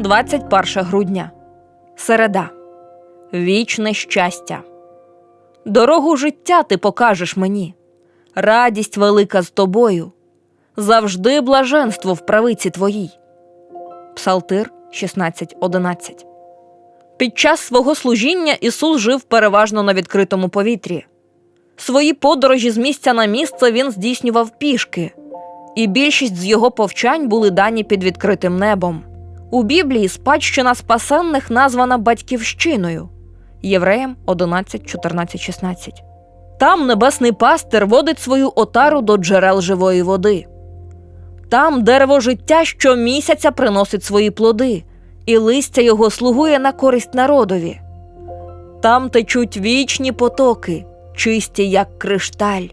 21 грудня. Середа. Вічне щастя. Дорогу життя ти покажеш мені. Радість велика з тобою. Завжди блаженство в правиці твоїй. Псалтир 16.11. Під час свого служіння Ісус жив переважно на відкритому повітрі. Свої подорожі з місця на місце він здійснював пішки, і більшість з його повчань були дані під відкритим небом. У Біблії спадщина спасенних названа батьківщиною Євреям 11, 14, 16. Там небесний пастир водить свою отару до джерел живої води. Там дерево життя щомісяця приносить свої плоди, і листя його слугує на користь народові. Там течуть вічні потоки, чисті, як кришталь.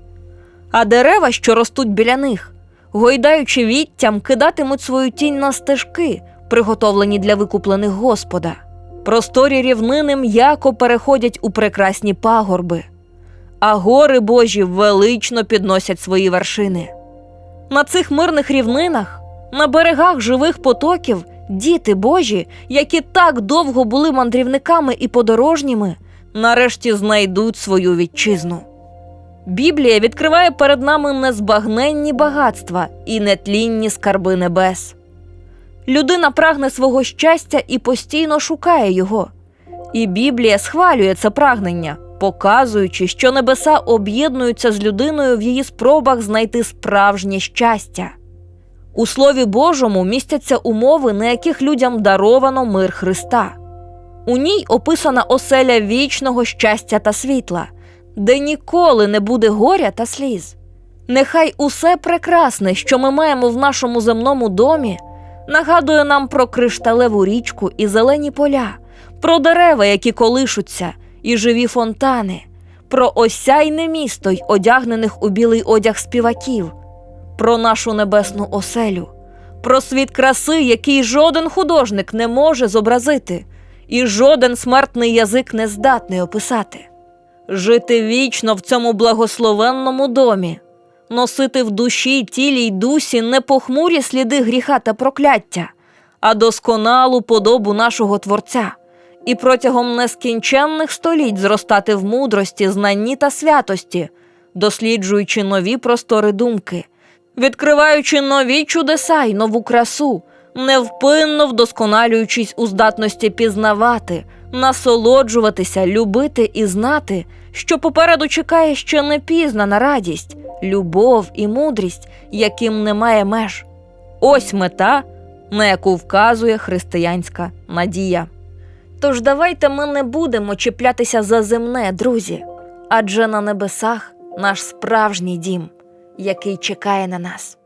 А дерева, що ростуть біля них, гойдаючи віттям, кидатимуть свою тінь на стежки, приготовлені для викуплених Господа. Просторі рівнини м'яко переходять у прекрасні пагорби, а гори Божі велично підносять свої вершини. На цих мирних рівнинах, на берегах живих потоків, діти Божі, які так довго були мандрівниками і подорожніми, нарешті знайдуть свою вітчизну. Біблія відкриває перед нами незбагненні багатства і нетлінні скарби небес. Людина прагне свого щастя і постійно шукає його. І Біблія схвалює це прагнення, показуючи, що небеса об'єднуються з людиною в її спробах знайти справжнє щастя. У Слові Божому містяться умови, на яких людям даровано мир Христа. У ній описана оселя вічного щастя та світла, де ніколи не буде горя та сліз. Нехай усе прекрасне, що ми маємо в нашому земному домі, нагадує нам про кришталеву річку і зелені поля, про дерева, які колишуться, і живі фонтани, про осяйне місто й одягнених у білий одяг співаків, про нашу небесну оселю, про світ краси, який жоден художник не може зобразити, і жоден смертний язик не здатний описати. Жити вічно в цьому благословенному домі, носити в душі, тілі й дусі не похмурі сліди гріха та прокляття, а досконалу подобу нашого Творця, і протягом нескінченних століть зростати в мудрості, знанні та святості, досліджуючи нові простори думки, відкриваючи нові чудеса й нову красу, невпинно вдосконалюючись у здатності пізнавати, насолоджуватися, любити і знати, що попереду чекає ще не пізнана радість, любов і мудрість, яким немає меж. Ось мета, на яку вказує християнська надія. Тож давайте ми не будемо чіплятися за земне, друзі, адже на небесах наш справжній дім, який чекає на нас.